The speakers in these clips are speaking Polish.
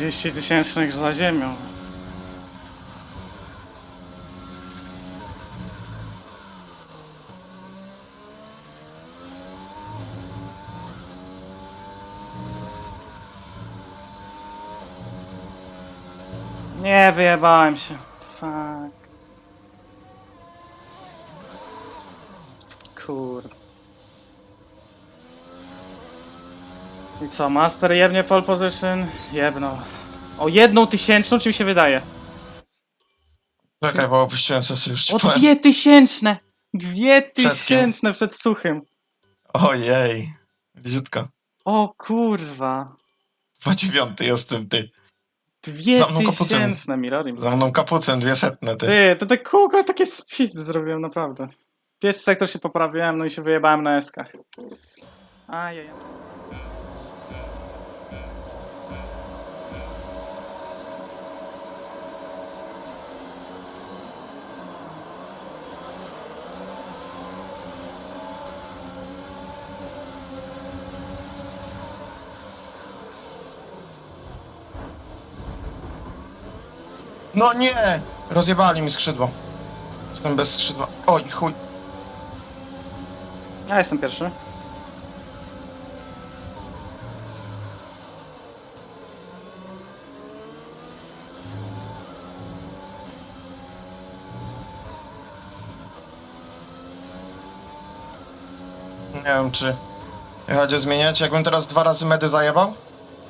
30 tysięcznych za ziemią. Nie, wyjebałem się. Fuck. Kurde. I co, Master jebnie pole position? Jebno. O jedną tysięczną, czy mi się wydaje? Czekaj, bo opuściłem sesję już ci O powiem. dwie tysięczne! Dwie tysięczne przed suchym. Ojej. Wizytka. O kurwa. Dwa dziewiąty jestem, ty. Dwie Za mną tysięczne. Za mną kapucem, dwie setne, ty. Ty, to te kółko takie spizdy zrobiłem, naprawdę. Pierwszy sektor się poprawiłem, no i się wyjebałem na eskach. Ajajaj. No nie! Rozjebali mi skrzydło. Jestem bez skrzydła. Oj, chuj. Ja jestem pierwszy. Nie wiem, czy jechać zmieniać. Jakbym teraz dwa razy medy zajebał?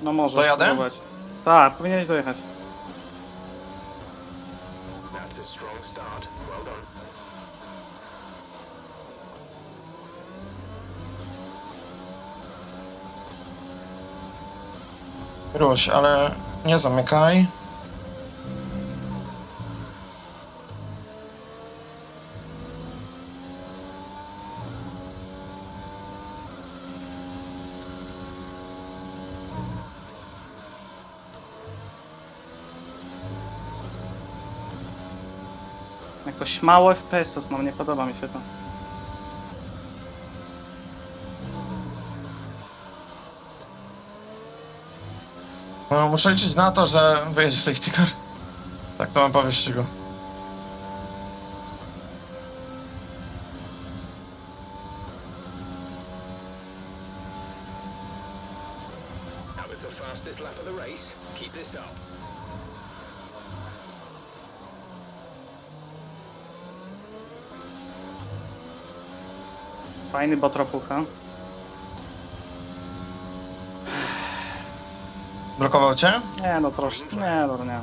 No może. Dojadę? spróbować. Tak, powinieneś dojechać. A strong start. Well done. Ale nie zamykaj. Jakoś mało FPS-ów mam, nie podoba mi się to. No, muszę liczyć na to, że wyjedzie safety car. Tak to mam po wyścigu. That was the fastest lap of the race. Keep this up. Fajny botropucha. Blokował cię? Nie no, troszkę. Nie, no nie.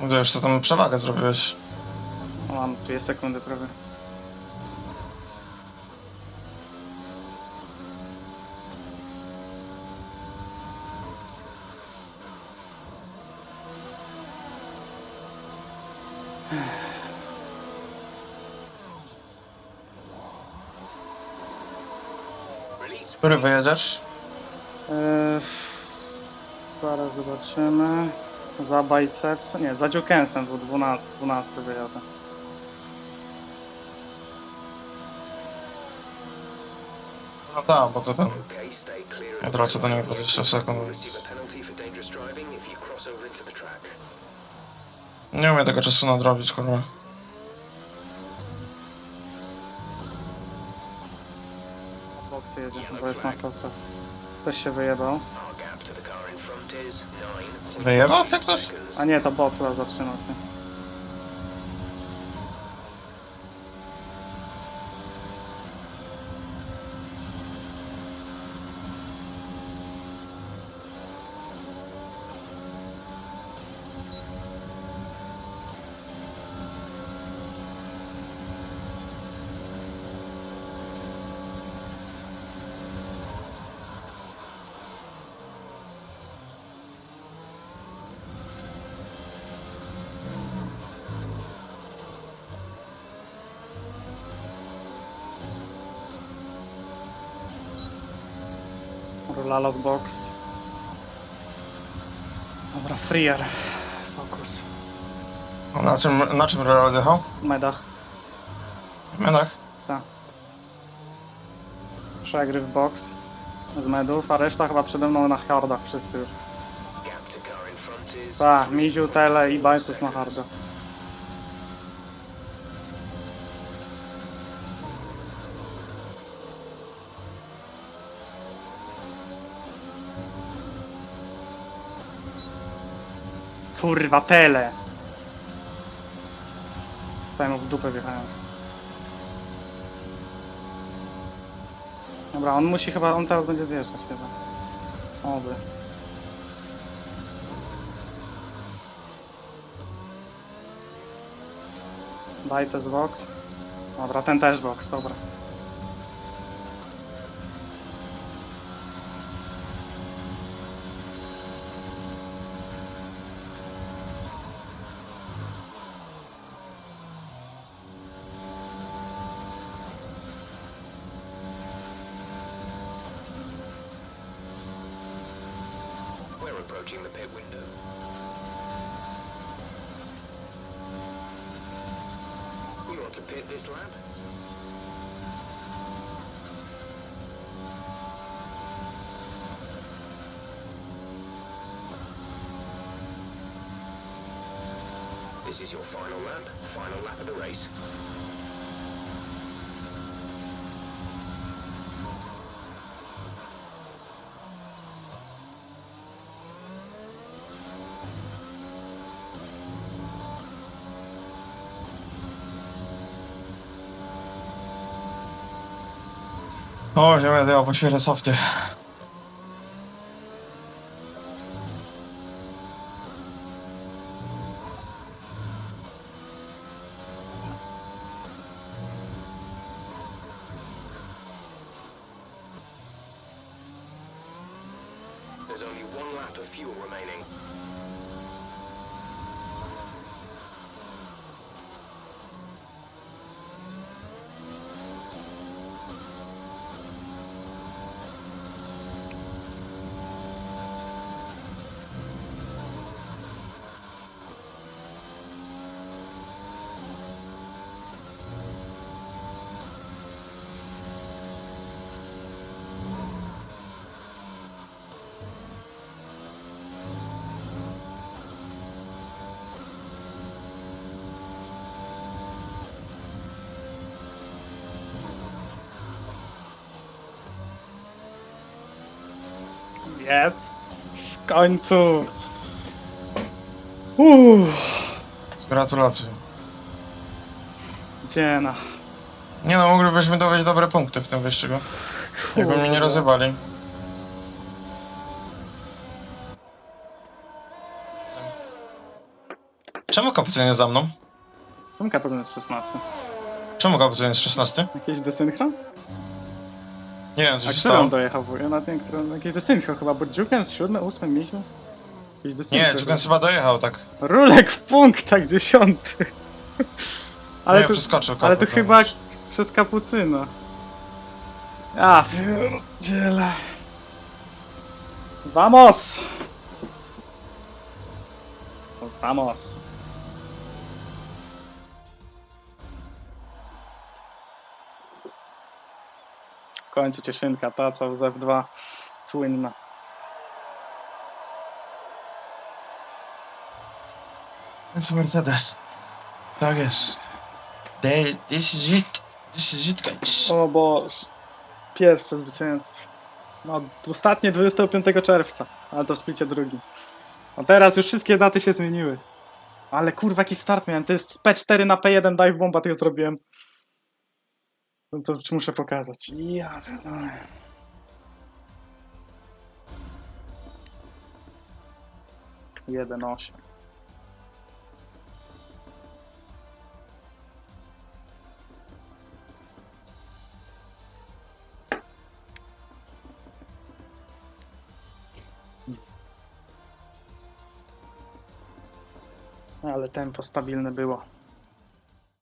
No to już co tam przewagę zrobiłeś. Mam dwie sekundy prawie. Który wyjedziesz? Eee, zaraz zobaczymy. Za biceps. Nie, za dziukensem był 12, 12 wyjadę. No tak, bo to ten... Ja tracę do niego line. 20 sekund. Nie umiem tego czasu nadrobić, kurwa. Boksy jedzie, bo jest na softa. Ktoś się wyjebał. Our gap to the car in front is 9.2 Wyjebał jak ktoś? A nie, to bot chyba zatrzymał się. Rulalos box. Dobra, Freer. Fokus. A Na czym, na czym Real zjechał? Medach. Menach. Tak. Przegryw box z medów, a reszta chyba przede mną na hardach wszyscy już. Tak, Miziu, Tele i Bajsus na hardo. Kurwa, Tele! Temu w dupę wjechałem. Dobra, on musi chyba, on teraz będzie zjeżdżać chyba. Oby. Bajce z box. Dobra, ten też box, dobra. Approaching the pit window. We want to pit this lap. This is your final lap, final lap of the race. 어, 제가 내가 소프트. There's only one lap of fuel remaining. Jest! W końcu! Uff, Gratulacje. dziena. Nie no, moglibyśmy dowieść dobre punkty w tym wyścigu. Jakby mnie nie rozjebali. Czemu kapucyn jest za mną? Czemu Kapuzyn jest 16? Czemu kapucyn jest 16? Jakiś desynchron? Nie wiem, A się który on stało. dojechał? Bo Ja nawet nie wiem, który... Jakiś desynchron chyba, bo jest 7, 8, Misiu? Jakiś. Nie, Dżugen chyba dojechał, tak. Rulek w punktach, dziesiąty. Ale nie, to, przeskoczył ale to kaput, chyba no. przez kapucyno. A, pierdziele. Vamos! Vamos. Końcu cieszynka, ta co z F2 słynna. To Mercedes. Tak jest. They, this is it. This is it, guys. O Boże. Pierwsze zwycięstwo. No, ostatnie 25 czerwca, ale to w splicie drugi. A teraz już wszystkie daty się zmieniły. Ale kurwa, jaki start miałem. To jest P4 na P1 dive bomba, tego zrobiłem. No to muszę pokazać. Ja pierdolę. Jeden osiem. Ale tempo stabilne było.